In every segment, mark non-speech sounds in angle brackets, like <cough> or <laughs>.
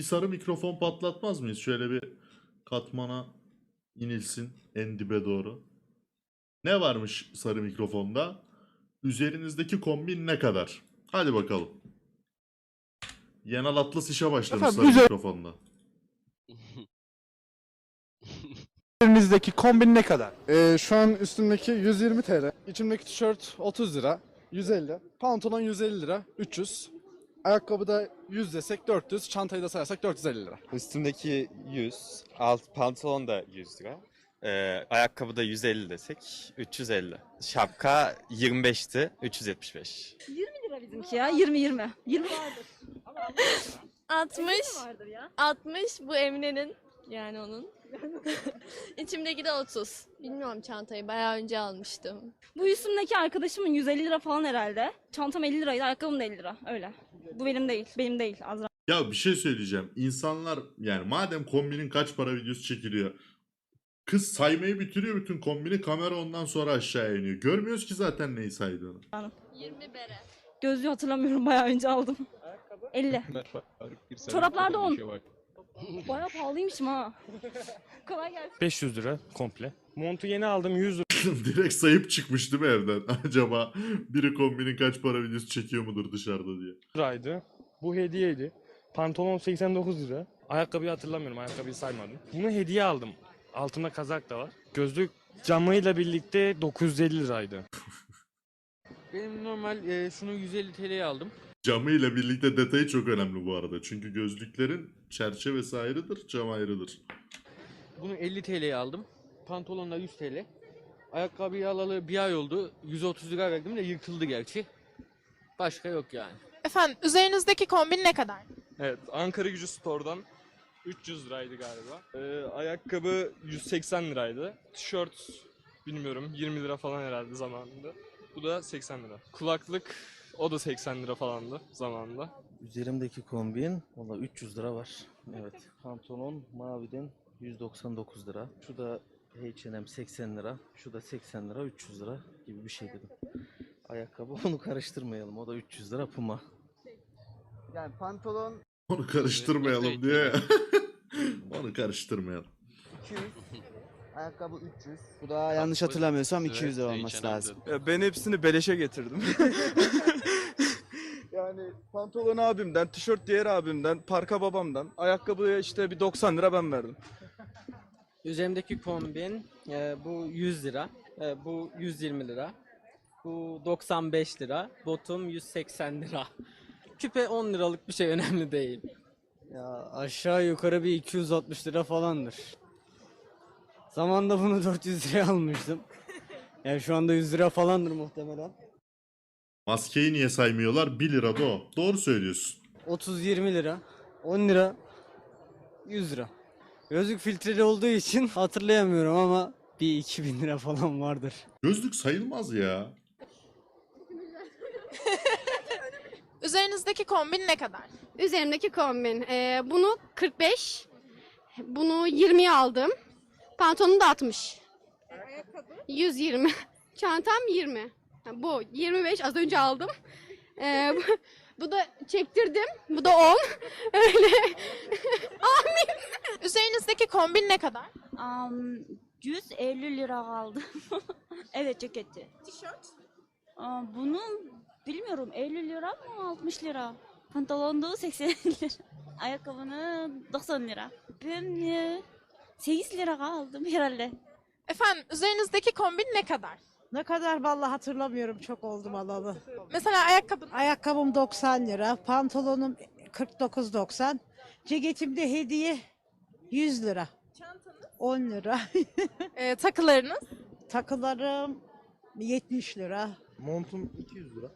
bir sarı mikrofon patlatmaz mıyız? Şöyle bir katmana inilsin en dibe doğru. Ne varmış sarı mikrofonda? Üzerinizdeki kombin ne kadar? Hadi bakalım. Yenal Atlas işe başlamış Efendim, sarı üzer- mikrofonda. <laughs> Üzerinizdeki kombin ne kadar? Ee, şu an üstümdeki 120 TL. İçimdeki tişört 30 lira. 150. Pantolon 150 lira. 300. Ayakkabıda 100 desek 400. Çantayı da sayarsak 450 lira. Üstümdeki 100, alt pantolon da 100 lira. Ee, ayakkabı da 150 desek 350. Şapka 25'ti 375. 20 lira bizimki ya. 20 20. 20 vardır. <laughs> 60 vardır ya. 60 bu Emine'nin yani onun. <laughs> İçimdeki de 30. Bilmiyorum çantayı bayağı önce almıştım. Bu üstümdeki arkadaşımın 150 lira falan herhalde. Çantam 50 liraydı, ayakkabım da 50 lira. Öyle. Bu benim değil. Benim değil. Azra. Ya bir şey söyleyeceğim. İnsanlar yani madem kombinin kaç para videosu çekiliyor. Kız saymayı bitiriyor bütün kombini kamera ondan sonra aşağıya iniyor. Görmüyoruz ki zaten neyi saydığını. 20 bere. Gözlüğü hatırlamıyorum. Bayağı önce aldım. 50. Çoraplar da 10. Bayağı pahalıymışım ha. <laughs> Kolay gelsin. 500 lira komple. Montu yeni aldım 100 <laughs> Direkt sayıp çıkmış değil mi evden? <laughs> Acaba biri kombinin kaç para videosu çekiyor mudur dışarıda diye. liraydı. Bu hediyeydi. Pantolon 89 lira. Ayakkabıyı hatırlamıyorum. Ayakkabıyı saymadım. Bunu hediye aldım. Altında kazak da var. Gözlük camıyla birlikte 950 liraydı. <laughs> Benim normal e, şunu 150 TL'ye aldım. Camıyla birlikte detayı çok önemli bu arada. Çünkü gözlüklerin çerçevesi ayrıdır, cam ayrıdır. Bunu 50 TL'ye aldım. Pantolon da 100 TL. Ayakkabıyı alalı bir ay oldu. 130 lira verdim de yırtıldı gerçi. Başka yok yani. Efendim üzerinizdeki kombin ne kadar? Evet, Ankara Gücü Store'dan 300 liraydı galiba. Ee, ayakkabı 180 liraydı. Tişört bilmiyorum 20 lira falan herhalde zamanında. Bu da 80 lira. Kulaklık o da 80 lira falandı zamanında. Üzerimdeki kombin valla 300 lira var. Evet. Pantolon maviden 199 lira. Şu da H&M 80 lira. Şu da 80 lira 300 lira gibi bir şey dedim. Ayakkabı <laughs> onu karıştırmayalım. O da 300 lira Puma. Yani pantolon Onu karıştırmayalım diye. ya. <laughs> Onu karıştırmayalım. 200. Ayakkabı 300. Bu da yanlış hatırlamıyorsam 200 lira olması lazım. Ben hepsini beleşe getirdim. <laughs> yani pantolon abimden, tişört diğer abimden, parka babamdan, ayakkabıya işte bir 90 lira ben verdim. Üzerimdeki kombin e, bu 100 lira. E, bu 120 lira. Bu 95 lira. Botum 180 lira. <laughs> Küpe 10 liralık bir şey <laughs> önemli değil. Ya aşağı yukarı bir 260 lira falandır. Zamanında bunu <laughs> 400 liraya almıştım. Yani şu anda 100 lira falandır muhtemelen. Maskeyi niye saymıyorlar? 1 lira da o. Doğru söylüyorsun. 30-20 lira, 10 lira, 100 lira. Gözlük filtreli olduğu için <laughs> hatırlayamıyorum ama bir 2000 lira falan vardır. Gözlük sayılmaz ya. <laughs> Üzerinizdeki kombin ne kadar? Üzerimdeki kombin. Ee, bunu 45. Bunu 20'ye aldım. Pantolonu da 60. 120. <laughs> Çantam 20. Ha, Bu 25 az önce aldım. Ee, bu, bu da çektirdim. Bu da 10. <laughs> Öyle. <laughs> Üzerinizdeki kombin ne kadar? Um, 150 lira aldım. <laughs> evet ceketi. Tişört. Aa, bunu bilmiyorum 50 lira mı 60 lira. Pantolonu 80 lira. Ayakkabını 90 lira. Ben e, 8 lira aldım herhalde. Efendim üzerinizdeki kombin ne kadar? Ne kadar vallahi hatırlamıyorum çok oldum alalı. Mesela ayakkabı Ayakkabım 90 lira, pantolonum 49.90, ceketim de hediye 100 lira. 10 lira. <laughs> e, takılarınız. Takılarım 70 lira. Montum 200 lira.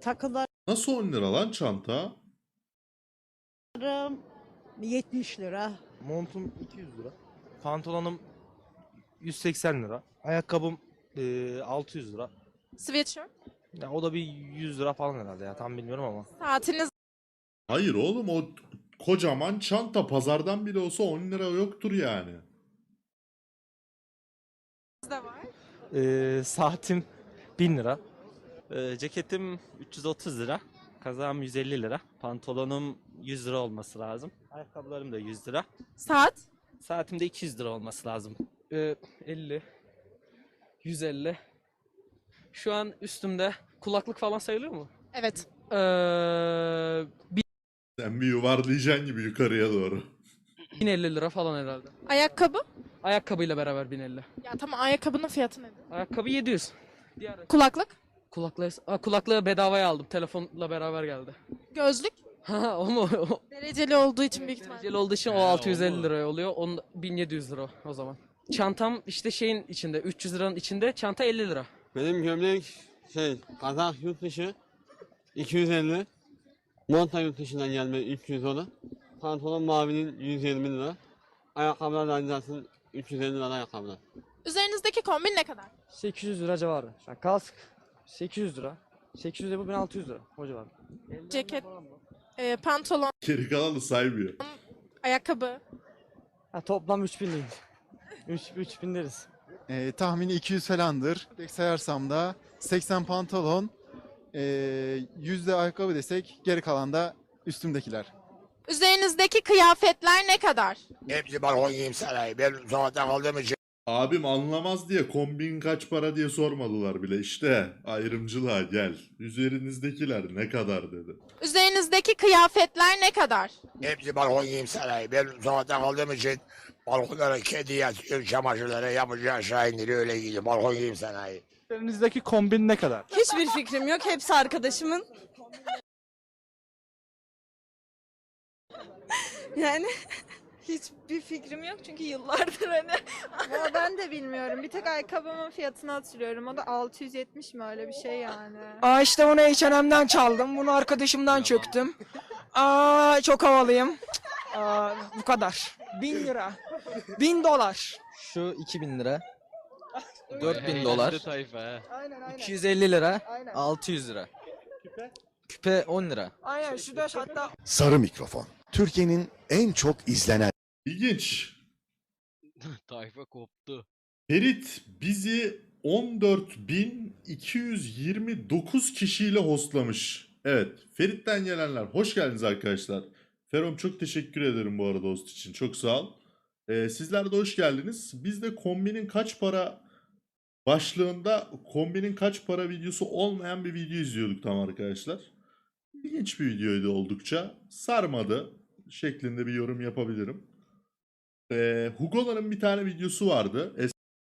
Takılarım Nasıl 10 lira lan çanta? 70 lira. Montum 200 lira. Pantolonum 180 lira. Ayakkabım eee, 600 lira. Sweatshirt. Ya o da bir 100 lira falan herhalde ya tam bilmiyorum ama. Saatiniz Hayır oğlum o kocaman çanta pazardan bile olsa 10 lira yoktur yani. de var. Eee, saatim 1000 lira. Ee, ceketim 330 lira. Kazağım 150 lira. Pantolonum 100 lira olması lazım. Ayakkabılarım da 100 lira. Saat? Saatim de 200 lira olması lazım. Ee, 50, 150. Şu an üstümde kulaklık falan sayılıyor mu? Evet. Ee, Sen bir yuvarlayacaksın gibi yukarıya doğru. 1050 lira falan herhalde. Ayakkabı? Ayakkabıyla beraber 1050. Ya tamam ayakkabının fiyatı nedir? Ayakkabı 700. Kulaklık? Kulaklığı, Aa, kulaklığı bedavaya aldım. Telefonla beraber geldi. Gözlük? Ha o mu? O- Dereceli olduğu için büyük ihtimalle. Dereceli olduğu için o 650 lira oluyor. On, 1700 lira o zaman. Çantam işte şeyin içinde 300 liranın içinde çanta 50 lira. Benim gömlek şey kazak yurt dışı 250. Monta yurt dışından gelme 310. Pantolon mavinin 120 lira. Ayakkabılar da aynısın 350 lira ayakkabılar. Üzerinizdeki kombin ne kadar? 800 lira civarı. Yani kask 800 lira. 800 lira bu 1600 lira o civarı. Ceket, e, pantolon, Geri kalanı saymıyor. ayakkabı. Ha, toplam 3000 değil. 3, 3000 deriz. Ee, tahmini 200 falandır. Tek sayarsam da 80 pantolon, ee, 100 de ayakkabı desek geri kalan da üstümdekiler. Üzerinizdeki kıyafetler ne kadar? Hepsi balkon giyim sarayı. Ben sokakta kaldığım için Abim anlamaz diye kombin kaç para diye sormadılar bile. İşte ayrımcılığa gel. Üzerinizdekiler ne kadar dedi. Üzerinizdeki kıyafetler ne kadar? hepsi balkon giyim sarayı. Ben sokakta kaldığım için balkonlara kedi yatıyor, çamaşırları yapıcı aşağı indiriyor öyle gidiyor. Balkon giyim sanayi. Üzerinizdeki kombin ne kadar? Hiçbir fikrim yok. Hepsi arkadaşımın. yani hiçbir fikrim yok çünkü yıllardır hani. Ya ben de bilmiyorum. Bir tek ayakkabımın fiyatını hatırlıyorum. O da 670 mi öyle bir şey yani. Aa işte bunu H&M'den çaldım. Bunu arkadaşımdan çöktüm. Aa çok havalıyım. Aa, bu kadar. 1000 lira. 1000 dolar. Şu 2000 lira. 4000 dolar. Aynen aynen. 250 lira. Aynen. 600 lira. Küpe 10 lira. Aynen şu da hatta Sarı mikrofon. Türkiye'nin en çok izlenen İlginç. <laughs> Tayfa koptu. Ferit bizi 14.229 kişiyle hostlamış. Evet. Ferit'ten gelenler. Hoş geldiniz arkadaşlar. Ferom çok teşekkür ederim bu arada host için. Çok sağ ol. Ee, sizler de hoş geldiniz. Biz de kombinin kaç para başlığında kombinin kaç para videosu olmayan bir video izliyorduk tam arkadaşlar. İlginç bir videoydu oldukça. Sarmadı şeklinde bir yorum yapabilirim. Ee, Hugo'ların bir tane videosu vardı.